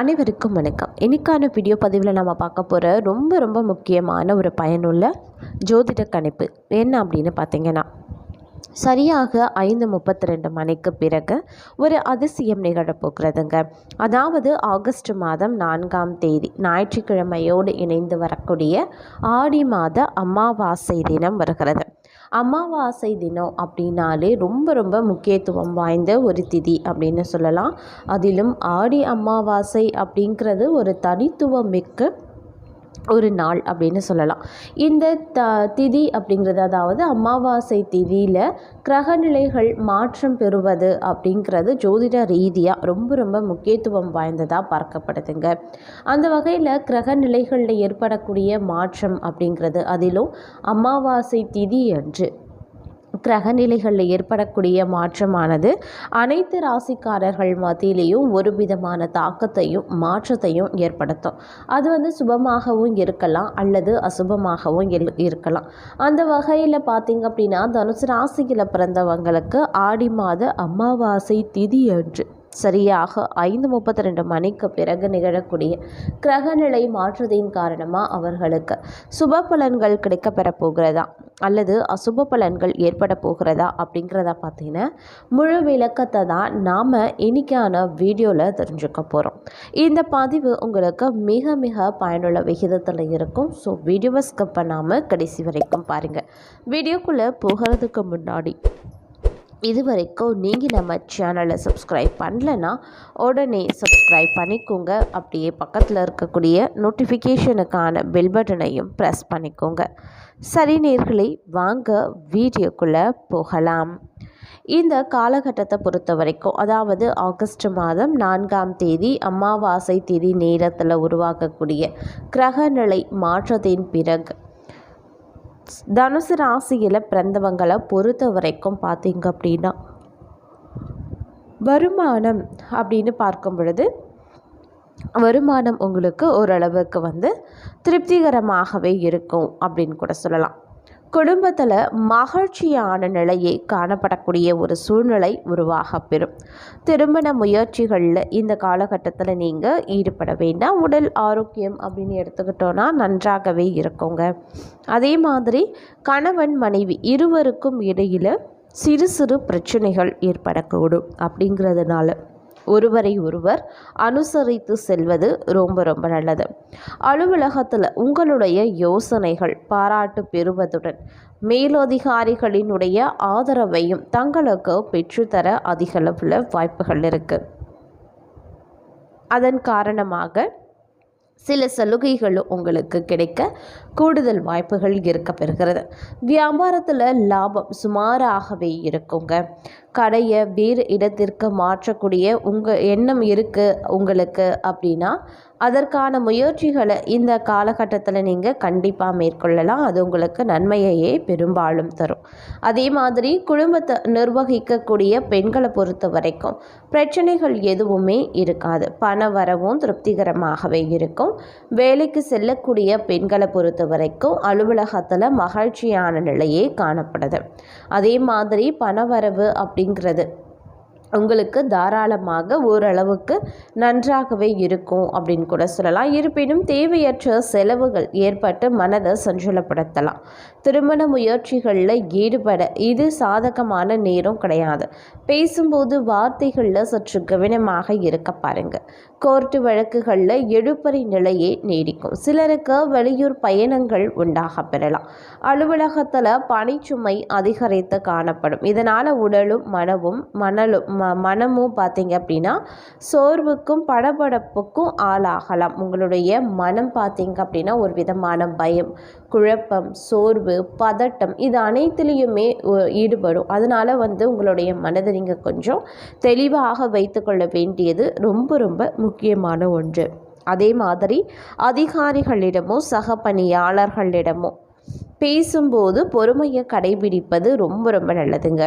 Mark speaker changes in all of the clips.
Speaker 1: அனைவருக்கும் வணக்கம். இன்றைக்கான வீடியோ பதிவில் நம்ம பார்க்க போகிற ரொம்ப ரொம்ப முக்கியமான ஒரு பயனுள்ள ஜோதிட கணிப்பு என்ன அப்படின்னு பார்த்தீங்கன்னா சரியாக ஐந்து முப்பத்தி ரெண்டு மணிக்கு பிறகு ஒரு அதிசயம் நிகழப்போகிறதுங்க அதாவது ஆகஸ்ட் மாதம் நான்காம் தேதி ஞாயிற்றுக்கிழமையோடு இணைந்து வரக்கூடிய ஆடி மாத அமாவாசை தினம் வருகிறது. அமாவாசை தினம் அப்படின்னாலே ரொம்ப ரொம்ப முக்கியத்துவம் வாய்ந்த ஒரு திதி அப்படின்னு சொல்லலாம். அதிலும் ஆடி அமாவாசை அப்படிங்கிறது ஒரு தனித்துவம் மிக்க ஒரு நாள் அப்படின்னு சொல்லலாம். இந்த த திதி அப்படிங்கிறது அதாவது அமாவாசை திதியில் கிரகநிலைகள் மாற்றம் பெறுவது அப்படிங்கிறது ஜோதிட ரீதியாக ரொம்ப ரொம்ப முக்கியத்துவம் வாய்ந்ததாக பார்க்கப்படுதுங்க. அந்த வகையில் கிரகநிலைகளில் ஏற்படக்கூடிய மாற்றம் அப்படிங்கிறது அதிலும் அமாவாசை திதி அன்று கிரகநிலைகளில் ஏற்படக்கூடிய மாற்றமானது. அனைத்து ராசிக்காரர்கள் மத்தியிலையும் ஒரு விதமான தாக்கத்தையும் மாற்றத்தையும் ஏற்படுத்தும். அது வந்து சுபமாகவும் இருக்கலாம் அல்லது அசுபமாகவும் இருக்கலாம். அந்த வகையில் பார்த்திங்க அப்படின்னா தனுசு ராசியில் பிறந்தவங்களுக்கு ஆடி மாத அமாவாசை திதி அன்று சரியாக ஐந்து முப்பத்தி ரெண்டு மணிக்கு பிறகு நிகழக்கூடிய கிரகநிலை மாற்றத்தின் காரணமாக அவர்களுக்கு சுப பலன்கள் கிடைக்கப்பெற போகிறதா? அல்லது அசுப பலன்கள் ஏற்பட போகிறதா? அப்படிங்கிறத பார்த்தீங்கன்னா முழு விளக்கத்தை தான் நாம் இன்னைக்கான வீடியோவில் தெரிஞ்சுக்க போகிறோம் இந்த பதிவு உங்களுக்கு மிக மிக பயனுள்ள விகிதத்தில் இருக்கும். ஸோ வீடியோவை ஸ்கிப் பண்ணாமல் கடைசி வரைக்கும் பாருங்கள் வீடியோக்குள்ளே போகிறதுக்கு முன்னாடி இது வரைக்கும் நீங்கள் நம்ம சேனலை சப்ஸ்கிரைப் பண்ணலன்னா உடனே சப்ஸ்கிரைப் பண்ணிக்கோங்க. அப்படியே பக்கத்தில் இருக்கக்கூடிய நோட்டிஃபிகேஷனுக்கான பெல் பட்டனையும் ப்ரெஸ் பண்ணிக்கோங்க. சரி நேர்களை வாங்க வீடியோக்குள்ளே போகலாம். இந்த காலகட்டத்தை பொறுத்த வரைக்கும் அதாவது ஆகஸ்ட் மாதம் நான்காம் தேதி அமாவாசை தேதி நேரத்தில் உருவாக்கக்கூடிய கிரகநிலை மாற்றத்தின் பிறகு தனுசு ராசியில் பிறந்தவங்களை பொறுத்த வரைக்கும் பார்த்தீங்க அப்படின்னா வருமானம் அப்படின்னு பார்க்கும் பொழுது வருமானம் உங்களுக்கு ஓரளவுக்கு வந்து திருப்திகரமாகவே இருக்கும் அப்படின்னு கூட சொல்லலாம். குடும்பத்தில் மகிழ்ச்சியான நிலையை காணப்படக்கூடிய ஒரு சூழ்நிலை உருவாக பெறும். திருமண முயற்சிகளில் இந்த காலகட்டத்தில் நீங்கள் ஈடுபட வேண்டாம். உடல் ஆரோக்கியம் அப்படின்னு எடுத்துக்கிட்டோன்னா நன்றாகவே இருக்குங்க. அதே மாதிரி கணவன் மனைவி இருவருக்கும் இடையில் சிறு சிறு பிரச்சனைகள் ஏற்படக்கூடும் அப்படிங்கிறதுனால. ஒருவரை ஒருவர் அனுசரித்து செல்வது ரொம்ப ரொம்ப நல்லது. அலுவலகத்தில் உங்களுடைய யோசனைகள் பாராட்டு பெறுவதுடன் மேலதிகாரிகளினுடைய ஆதரவையும் தங்களுக்கு பெற்றுத்தர அதிகளவில் வாய்ப்புகள் இருக்குது அதன் காரணமாக சில சலுகைகளும் உங்களுக்கு கிடைக்க கூடுதல் வாய்ப்புகள் இருக்க பெறுகிறது. வியாபாரத்தில் லாபம் சுமாராகவே இருக்குங்க. கடையை வேறு இடத்திற்கு மாற்றக்கூடிய உங்கள் எண்ணம் இருக்குது உங்களுக்கு அப்படின்னா அதற்கான முயற்சிகளை இந்த காலகட்டத்தில் நீங்கள் கண்டிப்பாக மேற்கொள்ளலாம். அது உங்களுக்கு நன்மையையே பெரும்பாலும் தரும். அதே மாதிரி குடும்பத்தை நிர்வகிக்கக்கூடிய பெண்களை பொறுத்த வரைக்கும் பிரச்சனைகள் எதுவுமே இருக்காது. பண வரவும் திருப்திகரமாகவே இருக்கும். வேலைக்கு செல்லக்கூடிய பெண்களை பொறுத்த வரைக்கும் அலுவலகத்தில் மகிழ்ச்சியான நிலையே காணப்படுது. அதே மாதிரி பணவரவு அப்படிங்கிறது. உங்களுக்கு தாராளமாக ஓரளவுக்கு நன்றாகவே இருக்கும் அப்படின்னு கூட சொல்லலாம். இருப்பினும் தேவையற்ற செலவுகள் ஏற்பட்டு மனதை சஞ்சலப்படுத்தலாம். திருமண முயற்சிகளில் ஈடுபட இது சாதகமான நேரம் கிடையாது. பேசும்போது வார்த்தைகளில் சற்று கவனமாக இருக்க பாருங்க. கோர்ட்டு வழக்குகளில் எழுப்பறை நிலையே நீடிக்கும். சிலருக்கு வெளியூர் பயணங்கள் உண்டாக பெறலாம். அலுவலகத்தில் பணிச்சுமை அதிகரித்து காணப்படும். இதனால் உடலும் மனமும் மணலும் ம மனமும் பார்த்தீங்க அப்படின்னா சோர்வுக்கும் படபடப்புக்கும் ஆளாகலாம். உங்களுடைய மனம் பார்த்தீங்க அப்படின்னா ஒரு விதமான பயம் குழப்பம் சோர்வு பதட்டம் இது அனைத்துலேயுமே ஈடுபடும். அதனால் வந்து உங்களுடைய மனதை நீங்கள் கொஞ்சம் தெளிவாக வைத்துக்கொள்ள வேண்டியது ரொம்ப ரொம்ப முக்கியமான ஒன்று. அதே மாதிரி அதிகாரிகளிடமோ சக பணியாளர்களிடமோ பேசும்போது பொறுமையை கடைபிடிப்பது ரொம்ப ரொம்ப நல்லதுங்க.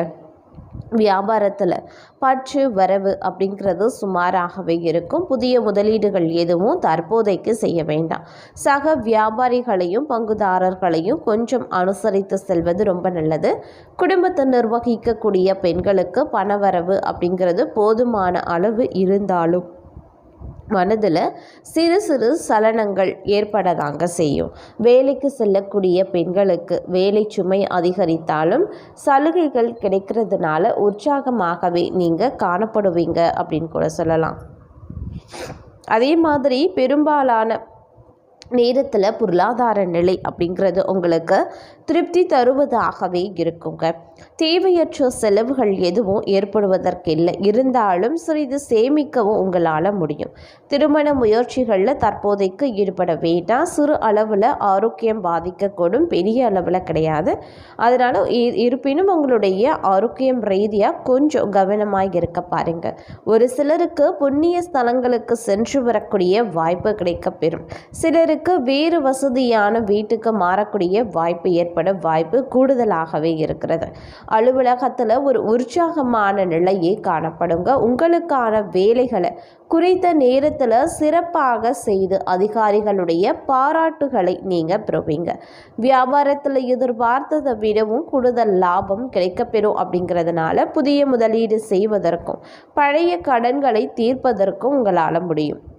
Speaker 1: வியாபாரத்தில் பற்று வரவு அப்படிங்கிறது சுமாராகவே இருக்கும். புதிய முதலீடுகள் எதுவும் தற்போதைக்கு செய்ய வேண்டாம். சக வியாபாரிகளையும் பங்குதாரர்களையும் கொஞ்சம் அனுசரித்து செல்வது ரொம்ப நல்லது. குடும்பத்தை நிர்வகிக்கக்கூடிய பெண்களுக்கு பணவரவு அப்படிங்கிறது போதுமான அளவு இருந்தாலும் மனதில் சிறு சிறு சலனங்கள் ஏற்படதாங்க செய்யும். வேலைக்கு செல்லக்கூடிய பெண்களுக்கு வேலை சுமை அதிகரித்தாலும் சலுகைகள் கிடைக்கிறதுனால உற்சாகமாகவே நீங்கள் காணப்படுவீங்க அப்படின்னு கூட சொல்லலாம். அதே மாதிரி பெரும்பாலான நேரத்தில் பொருளாதார நிலை அப்படிங்கிறது உங்களுக்கு திருப்தி தருவதாகவே இருக்குங்க. தேவையற்ற செலவுகள் எதுவும் ஏற்படுவதற்கில்லை. இருந்தாலும் சிறிது சேமிக்கவும் உங்களால் முடியும். திருமண முயற்சிகளில் தற்போதைக்கு ஈடுபட வேண்டாம். சிறு அளவில் ஆரோக்கியம் பாதிக்கக்கூடும். பெரிய அளவில் கிடையாது. அதனால் இருப்பினும் உங்களுடைய ஆரோக்கியம் ரீதியாக கொஞ்சம் கவனமாக இருக்க பாருங்க. ஒரு சிலருக்கு புண்ணிய ஸ்தலங்களுக்கு சென்று வரக்கூடிய வாய்ப்பு கிடைக்கப்பெறும். சிலருக்கு வேறு வசதியான வீட்டுக்கு மாறக்கூடிய வாய்ப்பு ஏற்பட வாய்ப்பு கூடுதலாகவே இருக்கிறது. அலுவலகத்தில் ஒரு உற்சாகமான நிலையே காணப்படுங்க. உங்களுக்கான வேலைகளை குறித்த நேரத்தில் சிறப்பாக செய்து அதிகாரிகளுடைய பாராட்டுகளை நீங்கள் பெறுவீங்க. வியாபாரத்தில் எதிர்பார்த்ததை விடவும் கூடுதல் லாபம் கிடைக்கப்பெறும் அப்படிங்கிறதுனால புதிய முதலீடு செய்வதற்கும் பழைய கடன்களை தீர்ப்பதற்கும் உங்களால் முடியும்.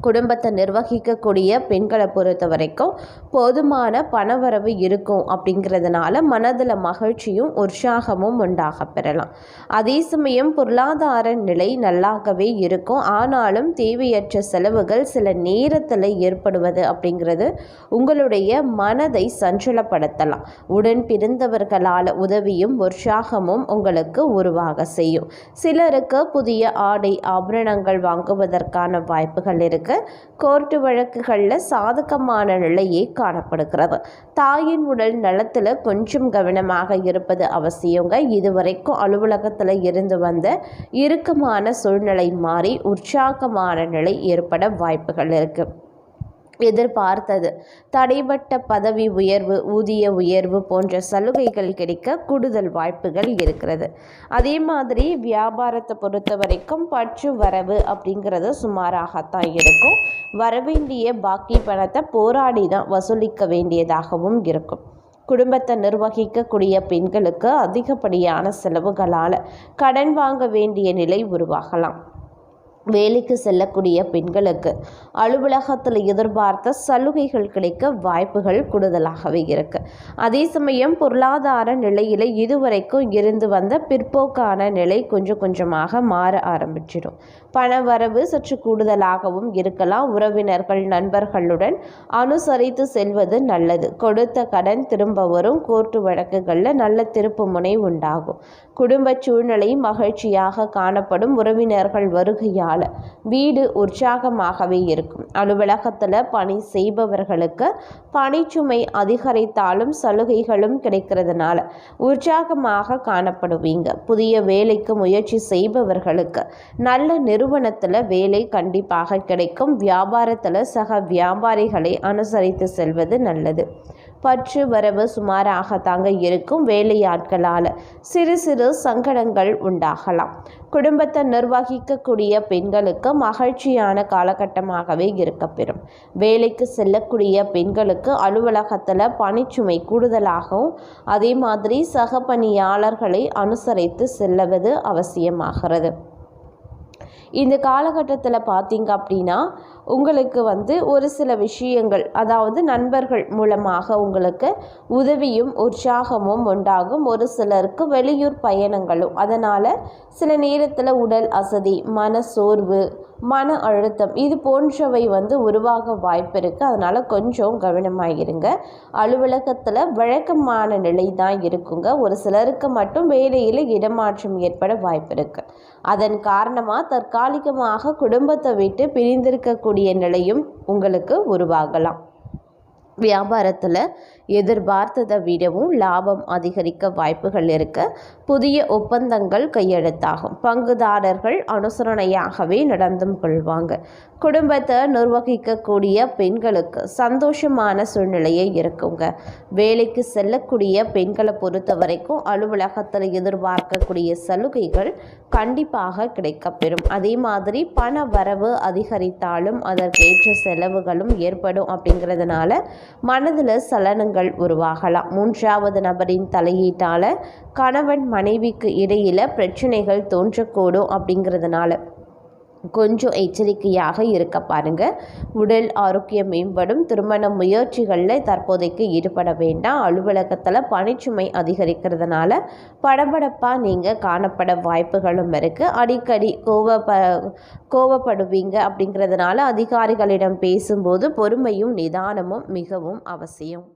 Speaker 1: குடும்பத்தை நிர்வகிக்கக்கூடிய பெண்களை பொறுத்த வரைக்கும் போதுமான பணவரவு இருக்கும் அப்படிங்கிறதுனால மனதில் மகிழ்ச்சியும் உற்சாகமும் உண்டாக பெறலாம். அதே சமயம் பொருளாதார நிலை நல்லாகவே இருக்கும். ஆனாலும் தேவையற்ற செலவுகள் சில நேரத்தில் ஏற்படுவது அப்படிங்கிறது உங்களுடைய மனதை சஞ்சலப்படுத்தலாம். உடன் பிறந்தவர்களால் உதவியும் உற்சாகமும் உங்களுக்கு உருவாக செய்யும். சிலருக்கு புதிய ஆடை ஆபரணங்கள் வாங்குவதற்கான வாய்ப்புகள் இருக்கு. கோர்ட்டு வழக்குகளில் சாதகமான நிலையே காணப்படுகிறது. தாயின் உடல் நலத்தில் கொஞ்சம் கவனமாக இருப்பது அவசியங்க. இதுவரைக்கும் அலுவலகத்தில் இருந்து வந்த இறுக்கமான சூழ்நிலை மாறி உற்சாகமான நிலை ஏற்பட வாய்ப்புகள் இருக்குது எதிர்பார்த்தது. தடைபட்ட பதவி உயர்வு ஊதிய உயர்வு போன்ற சலுகைகள் கிடைக்க கூடுதல் வாய்ப்புகள் இருக்கிறது. அதே மாதிரி வியாபாரத்தை பொறுத்த வரைக்கும் பற்று வரவு அப்படிங்கிறது சுமாராகத்தான் இருக்கும். வரவேண்டிய பாக்கி பணத்தை போராடி தான் வசூலிக்க வேண்டியதாகவும் இருக்கும். குடும்பத்தை நிர்வகிக்கக்கூடிய பெண்களுக்கு அதிகப்படியான செலவுகளால் கடன் வாங்க வேண்டிய நிலை உருவாகலாம். வேலைக்கு செல்லக்கூடிய பெண்களுக்கு அலுவலகத்தில் எதிர்பார்த்த சலுகைகள் கிடைக்க வாய்ப்புகள் கூடுதலாகவே இருக்கு. அதே சமயம் பொருளாதார நிலையில் இதுவரைக்கும் இருந்து வந்த பிற்போக்கான நிலை கொஞ்சம் கொஞ்சமாக மாற ஆரம்பிச்சிடும். பண வரவு சற்று கூடுதலாகவும் இருக்கலாம். உறவினர்கள் நண்பர்களுடன் அனுசரித்து செல்வது நல்லது. கொடுத்த கடன் திரும்ப வரும். கோர்ட்டு வழக்குகளில் நல்ல திருப்பு முனை உண்டாகும். குடும்ப சூழ்நிலை மகிழ்ச்சியாக காணப்படும். உறவினர்கள் வருகையால் அதனால் வீடு உற்சாகமாகவே இருக்கும். அலுவலகத்தில் பணி செய்பவர்களுக்கு பணிச்சுமை அதிகரித்தாலும் சலுகைகளும் கிடைக்கிறதுனால உற்சாகமாக காணப்படுவீங்க. புதிய வேலைக்கு முயற்சி செய்பவர்களுக்கு நல்ல நிறுவனத்தில் வேலை கண்டிப்பாக கிடைக்கும். வியாபாரத்தில் சக வியாபாரிகளை அனுசரித்து செல்வது நல்லது. பற்று வரவு சுமாராக தாங்க இருக்கும் வேலையாட்களால் சிறு சிறு சங்கடங்கள் உண்டாகலாம். குடும்பத்தை நிர்வகிக்கக்கூடிய பெண்களுக்கு மகிழ்ச்சியான காலகட்டமாகவே இருக்கப்பெறும். வேலைக்கு செல்லக்கூடிய பெண்களுக்கு அலுவலகத்தில் பணிச்சுமை கூடுதலாகவும் அதே மாதிரி சக பணியாளர்களை அனுசரித்து செல்லுவது அவசியமாகிறது. இந்த காலகட்டத்தில் பார்த்தீங்க அப்படின்னா உங்களுக்கு வந்து ஒரு சில விஷயங்கள் அதாவது நண்பர்கள் மூலமாக உங்களுக்கு உதவியும் உற்சாகமும் உண்டாகும். ஒரு சிலருக்கு வெளியூர் பயணங்களும் அதனால் சில நேரத்தில் உடல் அசதி மன சோர்வு மன அழுத்தம் இது போன்றவை வந்து உருவாக வாய்ப்பு இருக்குது அதனால் கொஞ்சம் கவனமாகிருங்க அலுவலகத்தில் வழக்கமான நிலை தான் இருக்குங்க. ஒரு சிலருக்கு மட்டும் வேலையில் இடமாற்றம் ஏற்பட வாய்ப்பு இருக்குது அதன் காரணமாக தற்காலிகமாக குடும்பத்தை விட்டு பிரிந்திருக்கக்கூடிய நிலையும் உங்களுக்கு உருவாகலாம். வியாபாரத்தில் எதிர்பார்த்ததை விடவும் லாபம் அதிகரிக்க வாய்ப்புகள் இருக்க புதிய ஒப்பந்தங்கள் கையெழுத்தாகும். பங்குதாரர்கள் அனுசரணையாகவே நடந்தும் கொள்வாங்க. குடும்பத்தை நிர்வகிக்கக்கூடிய பெண்களுக்கு சந்தோஷமான சூழ்நிலையை இருக்குங்க. வேலைக்கு செல்லக்கூடிய பெண்களை பொறுத்த வரைக்கும் அலுவலகத்தில் எதிர்பார்க்கக்கூடிய சலுகைகள் கண்டிப்பாக கிடைக்கப்பெறும். அதே மாதிரி பண வரவு அதிகரித்தாலும் அதற்கேற்ற செலவுகளும் ஏற்படும் அப்படிங்கிறதுனால மனதில் சலனங்கள் பிரச்சனைகள் உருவாகலாம். மூன்றாவது நபரின் தலையீட்டால் கணவன் மனைவிக்கு இடையில் பிரச்சனைகள் தோன்றக்கூடும் அப்படிங்கிறதுனால கொஞ்சம் எச்சரிக்கையாக இருக்க பாருங்க. உடல் ஆரோக்கியம் மேம்படும். திருமண முயற்சிகளில் தற்போதைக்கு ஈடுபட வேண்டாம். அலுவலகத்தில் பணிச்சுமை அதிகரிக்கிறதுனால படபடப்பாக நீங்கள் காணப்பட வாய்ப்புகளும் இருக்குது அடிக்கடி கோவப்ப கோவப்படுவீங்க அப்படிங்கிறதுனால அதிகாரிகளிடம் பேசும்போது பொறுமையும் நிதானமும் மிகவும் அவசியம்.